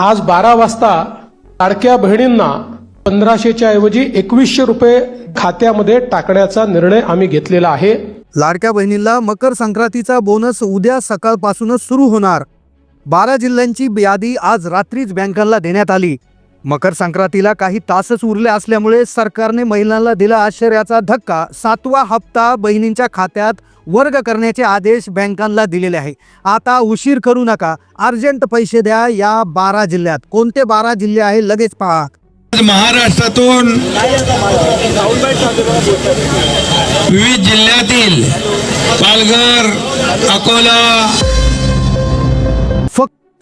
आज बारा वाजता लाडक्या बहिणींना पंधराशेच्या ऐवजी एकवीसशे रुपये खात्यामध्ये टाकण्याचा निर्णय आम्ही घेतलेला आहे. लाडक्या बहिणींना मकर संक्रांतीचा बोनस उद्या सकाळपासूनच सुरू होणार. बारा जिल्ह्यांची यादी आज रात्रीच बँकांना देण्यात आली. मकर संक्रांतीला काही तासच उरले असल्यामुळे सरकारने महिलांना दिला आश्चर्याचा धक्का. सातवा हप्ता बहिणींच्या खात्यात वर्ग करण्याचे आदेश बँकांना दिलेले आहे. आता उशीर करू नका. अर्जंट पैसे द्या या बारा जिल्ह्यात. कोणते बारा जिल्हे आहे लगेच पहा. महाराष्ट्रातून विविध जिल्ह्यातील पालघर अकोला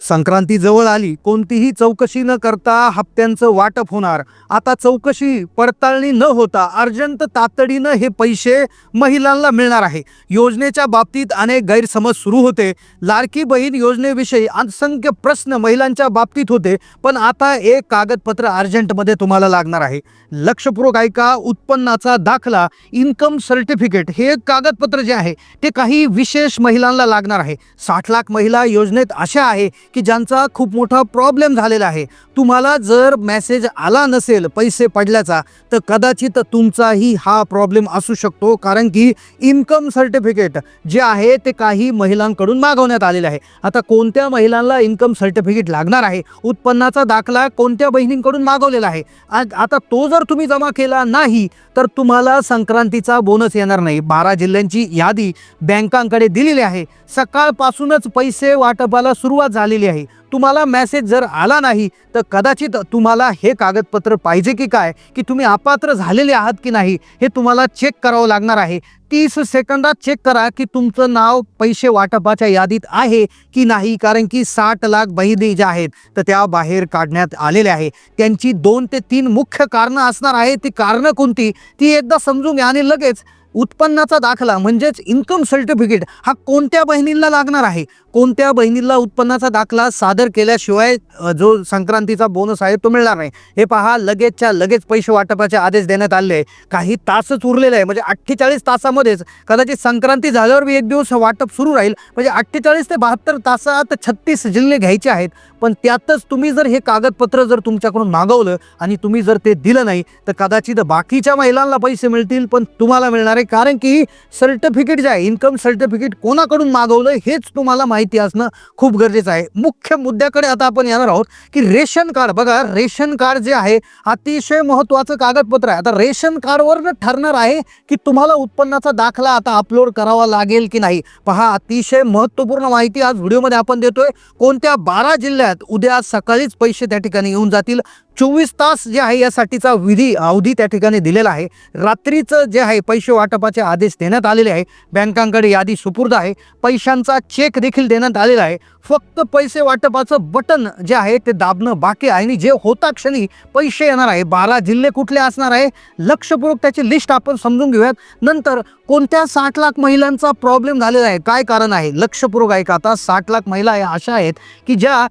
संक्रांती जवळ आली कोणतीही चौकशी न करता हप्त्यांचं वाटप होणार. आता चौकशी पडताळणी न होता अर्जंत तातडीनं हे पैसे महिलांना मिळणार आहे. योजनेच्या बाबतीत अनेक गैरसमज सुरू होते. लाडकी बहीण योजनेविषयी असंख्य प्रश्न महिलांच्या बाबतीत होते पण आता एक कागदपत्र अर्जंटमध्ये तुम्हाला लागणार आहे. लक्षपूर्वक ऐका उत्पन्नाचा दाखला इन्कम सर्टिफिकेट हे एक कागदपत्र जे आहे ते काही विशेष महिलांना लागणार आहे. साठ लाख महिला योजनेत अशा आहे की की ज्यांचा खूप मोठा प्रॉब्लेम झालेला आहे. तुम्हाला जर मेसेज आला नसेल पैसे पडल्याचा तर कदाचित तुमचाही हा प्रॉब्लेम असू शकतो. कारण की इन्कम सर्टिफिकेट जे आहे ते काही महिलांकडून मागवण्यात आलेले आहे. आता कोणत्या महिलांना इन्कम सर्टिफिकेट लागणार आहे? उत्पन्नाचा दाखला कोणत्या बहिणींकडून मागवलेला आहे? आता तो जर तुम्ही जमा केला नाही तर तुम्हाला संक्रांतीचा बोनस येणार नाही. बारा जिल्ह्यांची यादी बँकांकडे दिलेली आहे. सकाळपासूनच पैसे वाटपाला सुरुवात झालेली आहे तुम्हाला मॅसेज जर आला नाही तर कदाचित तुम्हाला हे कागदपत्र पाहिजे की काय? की तुम्ही अपात्र झालेले आहात की नाही? हे तुम्हाला चेक करावं लागणार आहे. तीस सेकंदात चेक करा की तुमचं नाव पैसे वाटपाच्या यादीत आहे की नाही? कारण की साठ लाख बहिणी ज्या आहेत तर त्या बाहेर काढण्यात आलेल्या आहे. त्यांची दोन ते तीन मुख्य कारणं असणार आहे ती कारणं कोणती? ती एकदा समजून घ्या आणि लगेच उत्पन्नाचा दाखला म्हणजेच इन्कम सर्टिफिकेट हा कोणत्या बहिणींना लागणार आहे? कोणत्या बहिणीला उत्पन्नाचा दाखला सादर केल्याशिवाय जो संक्रांतीचा बोनस आहे तो मिळणार नाही? हे पहा लगेचच्या लगेच पैसे वाटपाचे आदेश देण्यात आले आहे काही तासच उरलेले आहे म्हणजे अठ्ठेचाळीस तासामध्येच कदाचित संक्रांती झाल्यावर बी एक दिवस वाटप सुरू राहील. म्हणजे अठ्ठेचाळीस ते बहात्तर तासात छत्तीस जिल्हे घ्यायचे आहेत. पण त्यातच तुम्ही जर हे कागदपत्र जर तुमच्याकडून मागवलं आणि तुम्ही जर ते दिलं नाही तर कदाचित बाकीच्या महिलांना पैसे मिळतील पण तुम्हाला मिळणार आहे कारण की सर्टिफिकेट जे आहे इन्कम सर्टिफिकेट कोणाकडून मागवलं हेच तुम्हाला माहिती असणं खूप गरजेचं आहे. मुख्य मुद्द्याकडे आता आपण येणार आहोत की रेशन कार्ड. बघा रेशन कार्ड जे आहे अतिशय महत्त्वाचं कागदपत्र आहे. आता रेशन कार्डवर ठरणार आहे की तुम्हाला उत्पन्नाचा दाखला आता अपलोड करावा लागेल की नाही. पहा अतिशय महत्त्वपूर्ण माहिती आज व्हिडिओमध्ये आपण देतोय. कोणत्या बारा जिल्ह्यात उद्या सकाळीच पैसे त्या ठिकाणी येऊन जातील? चोवीस तास जे आहे यासाठीचा विधी अवधी त्या ठिकाणी दिलेला आहे. रात्रीचं जे आहे पैसे वाटपाचे आदेश देण्यात आलेले आहे. बँकांकडे यादी सुपूर्द आहे. पैशांचा चेक देखील देण्यात आलेला आहे. फक्त पैसे वाटपाचं बटन जे आहे ते दाबणं बाकी आहे. आणि जे होता क्षणी पैसे येणार आहे बारा जिल्हे कुठले असणार आहे लक्षपूर्वक त्याची लिस्ट आपण समजून घेऊयात. नंतर कोणत्या साठ लाख महिलांचा प्रॉब्लेम झालेला आहे? काय कारण आहे? लक्षपूर्वक का आता साठ लाख महिला आहे अशा आहेत की ज्या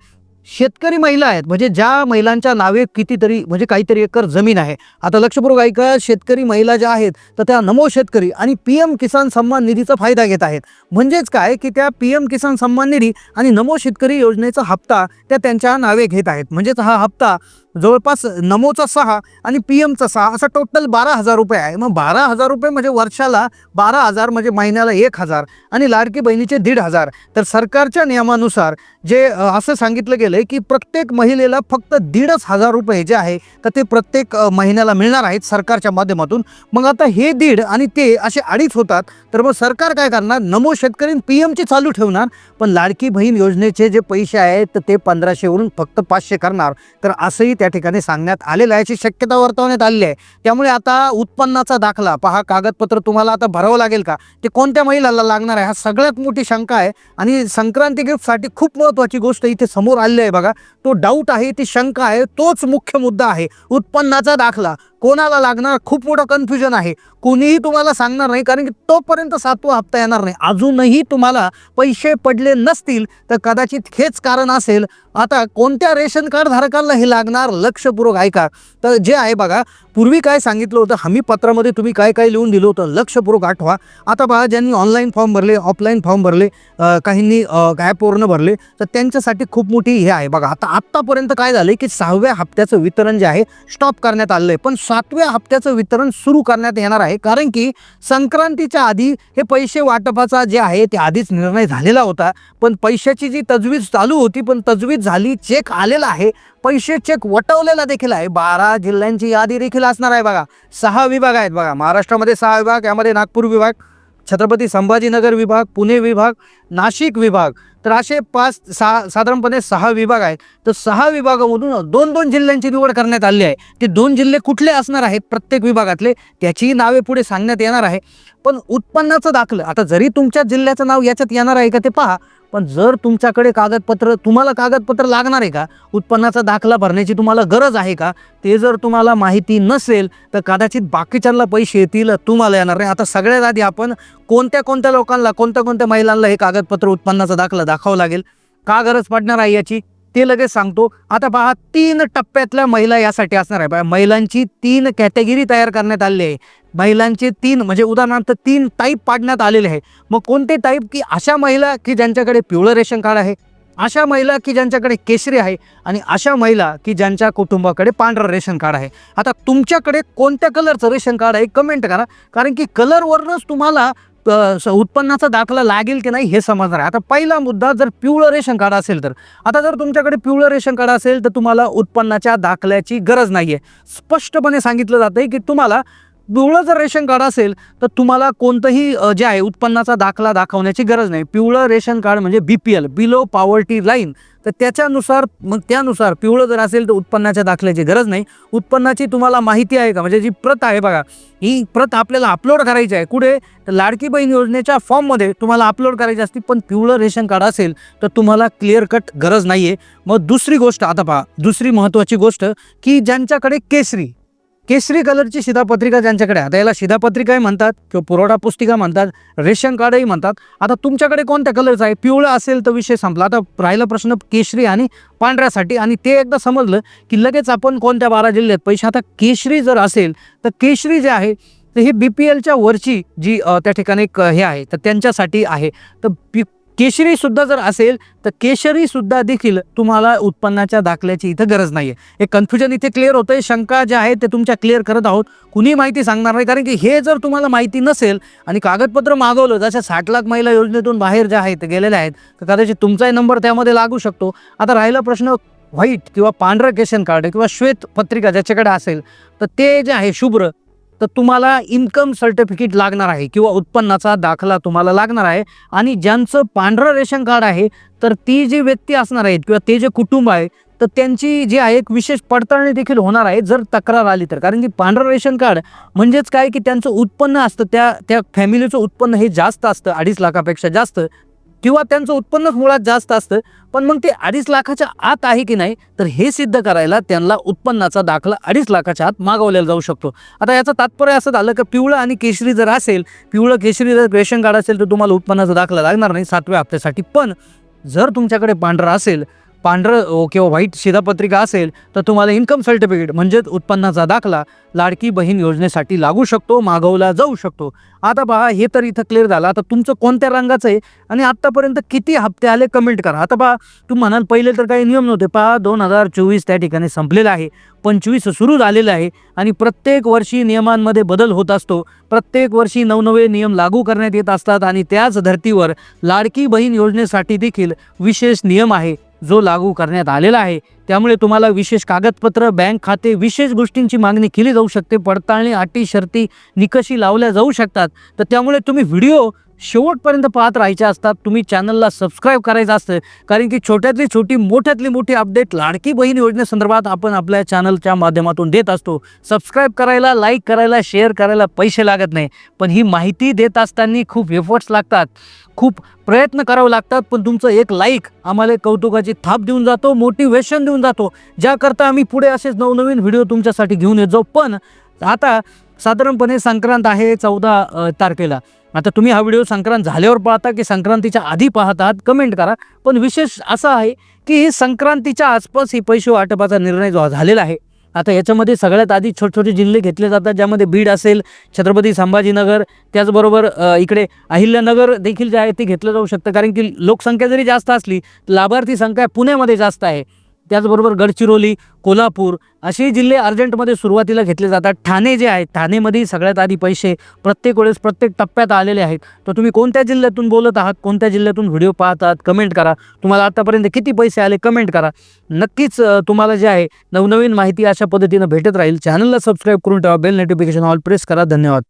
शेतकरी महिला आहेत. म्हणजे ज्या महिलांच्या नावे कितीतरी म्हणजे काहीतरी एकर जमीन आहे. आता लक्षपूर्वक ऐका शेतकरी महिला ज्या आहेत तर त्या नमो शेतकरी आणि पी एम किसान सन्मान निधीचा फायदा घेत आहेत. म्हणजेच काय? की त्या पी एम किसान सन्मान निधी आणि नमो शेतकरी योजनेचा हप्ता त्या त्यांच्या नावे घेत आहेत. म्हणजेच हा हप्ता जवळपास नमोचा सहा आणि पी एमचा सहा असा टोटल बारा हजार रुपये आहे. मग बारा हजार रुपये म्हणजे वर्षाला बारा हजार म्हणजे महिन्याला एक हजार आणि लाडकी बहिणीचे दीड हजार. तर सरकारच्या नियमानुसार जे असं सांगितलं गेलं आहे की प्रत्येक महिलेला फक्त दीडच हजार रुपये जे आहे तर ते प्रत्येक महिन्याला मिळणार आहेत सरकारच्या माध्यमातून. मग आता हे दीड आणि ते असे अडीच होतात तर मग सरकार काय करणार? नमो शेतकरी पी एमचे चालू ठेवणार. पण लाडकी बहीण योजनेचे जे पैसे आहेत तर ते पंधराशेवरून फक्त पाचशे करणार. तर असंही त्या ठिकाणी सांगण्यात आलेलं आहे याची शक्यता वर्तवण्यात आलेली आहे. त्यामुळे आता उत्पन्नाचा दाखला पहा कागदपत्र तुम्हाला आता भरावं लागेल का? ते कोणत्या महिलाला लागणार आहे? हा सगळ्यात मोठी शंका आहे. आणि संक्रांती गिफ्टसाठी खूप महत्त्वाची गोष्ट इथे समोर आली आहे बघा. तो डाऊट आहे ती शंका आहे तोच मुख्य मुद्दा आहे. उत्पन्नाचा दाखला. कोणाला लागणार खूप मोठं कन्फ्युजन आहे. कोणीही तुम्हाला सांगणार नाही कारण की तोपर्यंत सातवा हप्ता येणार नाही. अजूनही तुम्हाला पैसे पडले नसतील तर कदाचित हेच कारण असेल. आता कोणत्या रेशन कार्ड धारकांना हे लागणार? लक्षपूर्वक ऐका. तर जे आहे बघा पूर्वी काय सांगितलं होतं? हमी पत्रामध्ये तुम्ही काय काय लिहून दिलं होतं? लक्षपूर्वक आठवा. आता बघा ज्यांनी ऑनलाईन फॉर्म भरले ऑफलाईन फॉर्म भरले काहींनी ॲपवरनं भरले तर त्यांच्यासाठी खूप मोठी हे आहे बघा. आता आत्तापर्यंत काय झालं की सहाव्या हप्त्याचं वितरण जे आहे स्टॉप करण्यात आलेलं आहे. पण सातव्या हप्त्याचं वितरण सुरू करण्यात येणार आहे. कारण की संक्रांतीच्या आधी हे पैसे वाटपाचा जे आहे ते आधीच निर्णय झालेला होता. पण पैशाची जी तजवीज चालू होती पण तजवीज झाली चेक आलेला आहे. पैसे चेक वटवलेला देखील आहे. बारा जिल्ह्यांची यादी देखील असणार आहे बघा. सहा विभाग आहेत बघा. महाराष्ट्रामध्ये सहा विभाग यामध्ये नागपूर विभाग छत्रपती संभाजीनगर विभाग पुणे विभाग नाशिक विभाग. तर असे पाच सहा साधारणपणे सहा विभाग आहेत. तर सहा विभागामधून दोन दोन जिल्ह्यांची निवड करण्यात आली आहे. ते दोन जिल्हे कुठले असणार आहेत? प्रत्येक विभागातले. त्याचीही नावे पुढे सांगण्यात येणार आहे. पण उत्पन्नाचं दाखलं. आता जरी तुमच्या जिल्ह्याचं नाव याच्यात येणार आहे का ते पहा. पण जर तुमच्याकडे कागदपत्र तुम्हाला कागदपत्र लागणार आहे का? उत्पन्नाचा दाखला भरण्याची तुम्हाला गरज आहे का? ते जर तुम्हाला माहिती नसेल तर कदाचित बाकीच्यांना पैसे येतील तुम्हाला येणार नाही. आता सगळ्यात आधी आपण कोणत्या कोणत्या लोकांना कोणत्या कोणत्या महिलांना हे कागदपत्र उत्पन्नाचा दाखला दाखवावं लागेल? का गरज पडणार आहे याची? ते लगेच सांगतो. आता पहा तीन टप्प्यातल्या महिला यासाठी असणार आहे. महिलांची तीन कॅटेगरी तयार करण्यात आलेली आहे. महिलांचे तीन म्हणजे उदाहरणार्थ तीन टाईप पाडण्यात आलेले आहे. मग कोणते टाईप की अशा महिला की ज्यांच्याकडे पिवळं रेशन कार्ड आहे अशा महिला की ज्यांच्याकडे केशरी आहे आणि अशा महिला की ज्यांच्या कुटुंबाकडे पांढरं रेशन कार्ड आहे. आता तुमच्याकडे कोणत्या कलरचं रेशन कार्ड आहे? कमेंट करा. कारण की कलरवरूनच तुम्हाला उत्पन्नाचा दाखला लागेल की नाही हे समजणार आहे. आता पहिला मुद्दा जर पिवळं रेशन कार्ड असेल तर. आता जर तुमच्याकडे पिवळं रेशन कार्ड असेल तर तुम्हाला उत्पन्नाच्या दाखल्याची गरज नाही आहे स्पष्टपणे सांगितलं जातं आहे की तुम्हाला पिवळं जर रेशन कार्ड असेल तर तुम्हाला कोणतंही जे आहे उत्पन्नाचा दाखला दाखवण्याची गरज नाही. पिवळं रेशन कार्ड म्हणजे B P L below poverty line तर त्याच्यानुसार मग त्यानुसार पिवळं जर असेल तर उत्पन्नाच्या दाखल्याची गरज नाही. उत्पन्नाची तुम्हाला माहिती आहे का? म्हणजे जी प्रत आहे बघा ही प्रत आपल्याला अपलोड करायची आहे. कुठे? तर लाडकी बहीण योजनेच्या फॉर्ममध्ये तुम्हाला अपलोड करायची असते पण पिवळं रेशन कार्ड असेल तर तुम्हाला क्लिअर कट गरज नाही आहे मग दुसरी गोष्ट आता पहा दुसरी महत्त्वाची गोष्ट की ज्यांच्याकडे केसरी केसरी कलरची शिधापत्रिका ज्यांच्याकडे आहे, आता याला शिधापत्रिकाही म्हणतात किंवा पुरवठा पुस्तिका म्हणतात रेशन कार्डही म्हणतात. आता तुमच्याकडे कोणत्या कलरचं आहे? पिवळं असेल तर विषय संपला. आता राहिला प्रश्न केशरी आणि पांढऱ्यासाठी. आणि ते एकदा समजलं की लगेच आपण कोणत्या बारा जिल्ह्यात पैसे आता केशरी जर असेल तर केशरी जे आहे तर ही बी पी एलच्या वरची जी त्या ठिकाणी एक हे आहे. तर त्यांच्यासाठी आहे. तर पी केशरी सुद्धा जर असेल तर केशरी सुद्धा देखील तुम्हाला उत्पन्नाच्या दाखल्याची इथं गरज नाही आहे हे कन्फ्युजन इथे क्लिअर होतं आहे शंका ज्या आहेत ते तुमच्या क्लिअर करत आहोत. कुणी माहिती सांगणार नाही कारण की हे जर तुम्हाला माहिती नसेल आणि कागदपत्र मागवलं जशा साठ लाख महिला योजनेतून बाहेर ज्या आहेत गेलेल्या आहेत तर कदाचित तुमचाही नंबर त्यामध्ये लागू शकतो. आता राहिला प्रश्न व्हाईट किंवा पांढरं केशन कार्ड किंवा श्वेत पत्रिका ज्याच्याकडे असेल तर ते जे आहे शुभ्र तर तुम्हाला इन्कम सर्टिफिकेट लागणार आहे किंवा उत्पन्नाचा दाखला तुम्हाला लागणार आहे. आणि ज्यांचं पांढरं रेशन कार्ड आहे तर ती जी व्यक्ती असणार आहेत किंवा ते जे कुटुंब आहे तर त्यांची जी आहे एक विशेष पडताळणी देखील होणार आहे जर तक्रार आली तर. कारण की पांढरं रेशन कार्ड म्हणजेच काय? की त्यांचं उत्पन्न असतं त्या त्या फॅमिलीचं उत्पन्न हे जास्त असतं अडीच लाखापेक्षा जास्त. किंवा त्यांचं उत्पन्नच मुळात जास्त असतं पण मग ते अडीच लाखाच्या आत आहे की नाही तर हे सिद्ध करायला त्यांना उत्पन्नाचा दाखला अडीच लाखाच्या आत मागवलेला जाऊ शकतो. आता याचं तात्पर्य असं झालं की पिवळं आणि केशरी जर असेल पिवळं केशरी जर रेशन कार्ड असेल तर तुम्हाला उत्पन्नाचा दाखला लागणार नाही सातव्या हप्त्यासाठी. पण जर तुमच्याकडे पांढरं असेल पांढरं किंवा व्हाईट शिधापत्रिका असेल तर तुम्हाला इन्कम सर्टिफिकेट म्हणजेच उत्पन्नाचा दाखला लाडकी बहीण योजनेसाठी लागू शकतो मागवला जाऊ शकतो. आता पहा हे तर इथं क्लिअर झालं. आता तुमचं कोणत्या रंगाचं आहे? आणि आत्तापर्यंत किती हप्ते आले? कमेंट करा. आता पहा तुम्ही म्हणाल पहिले तर काही नियम नव्हते. पहा दोन हजार चोवीस त्या ठिकाणी संपलेलं आहे. पंचवीस सुरू झालेलं आहे. आणि प्रत्येक वर्षी नियमांमध्ये बदल होत असतो. प्रत्येक वर्षी नवनवे नियम लागू करण्यात येत असतात. आणि त्याच धर्तीवर लाडकी बहीण योजनेसाठी देखील विशेष नियम आहे. जो लागू करण्यात आलेला आहे. त्यामुळे तुम्हाला विशेष कागदपत्र बँक खाते विशेष गोष्टींची मागणी केली जाऊ शकते. पडताळणी अटी शर्ती निकषी लावल्या जाऊ शकतात. तर त्यामुळे तुम्ही व्हिडिओ शेवटपर्यंत पाहत राहायचे असतात. तुम्ही चॅनलला सबस्क्राईब करायचं असतं. कारण की छोट्यातली छोटी मोठ्यातली मोठी अपडेट लाडकी बहीण योजनेसंदर्भात आपण आपल्या चॅनलच्या माध्यमातून देत असतो. सबस्क्राईब करायला लाईक करायला शेअर करायला पैसे लागत नाही. पण ही माहिती देत असताना खूप एफर्ट्स लागतात. खूप प्रयत्न करावे लागतात. पण तुमचं एक लाईक आम्हाला कौतुकाची थाप देऊन जातो मोटिवेशन देऊन जातो. ज्याकरता आम्ही पुढे असेच नवनवीन व्हिडिओ तुमच्यासाठी घेऊन येत जाऊ. पण आता साधारणपणे संक्रांत आहे चौदा तारखेला. आता तुम्ही हा व्हिडिओ संक्रांत झाल्यावर पाहता की संक्रांतीच्या आधी पाहतात कमेंट करा. पण विशेष असं आहे की संक्रांतीच्या आसपास ही पैसे वाटपाचा निर्णय जो झालेला आहे. आता याच्यामध्ये सगळ्यात आधी छोटे छोटे जिल्हे घेतले जातात ज्यामध्ये बीड असेल छत्रपती संभाजीनगर त्याचबरोबर इकडे अहिल्यानगर देखील जे आहे ते घेतलं जाऊ शकतं. कारण की लोकसंख्या जरी जास्त असली लाभार्थी संख्या पुण्यामध्ये जास्त आहे. त्याचबरोबर गडचिरोली कोल्हापूर असे जिल्हे अर्जंटमध्ये सुरुवातीला घेतले जातात. ठाणे जे आहे ठाणेमध्ये सगळ्यात आधी पैसे प्रत्येक वेळेस प्रत्येक टप्प्यात आलेले आहेत. तर तुम्ही कोणत्या जिल्ह्यातून बोलत आहात कोणत्या जिल्ह्यातून व्हिडिओ पाहतात कमेंट करा. तुम्हाला आतापर्यंत किती पैसे आले कमेंट करा. नक्कीच तुम्हाला जे आहे नवनवीन माहिती अशा पद्धतीनं भेटत राहील. चॅनलला सबस्क्राईब करून ठेवा बेल नोटिफिकेशन ऑल प्रेस करा. धन्यवाद.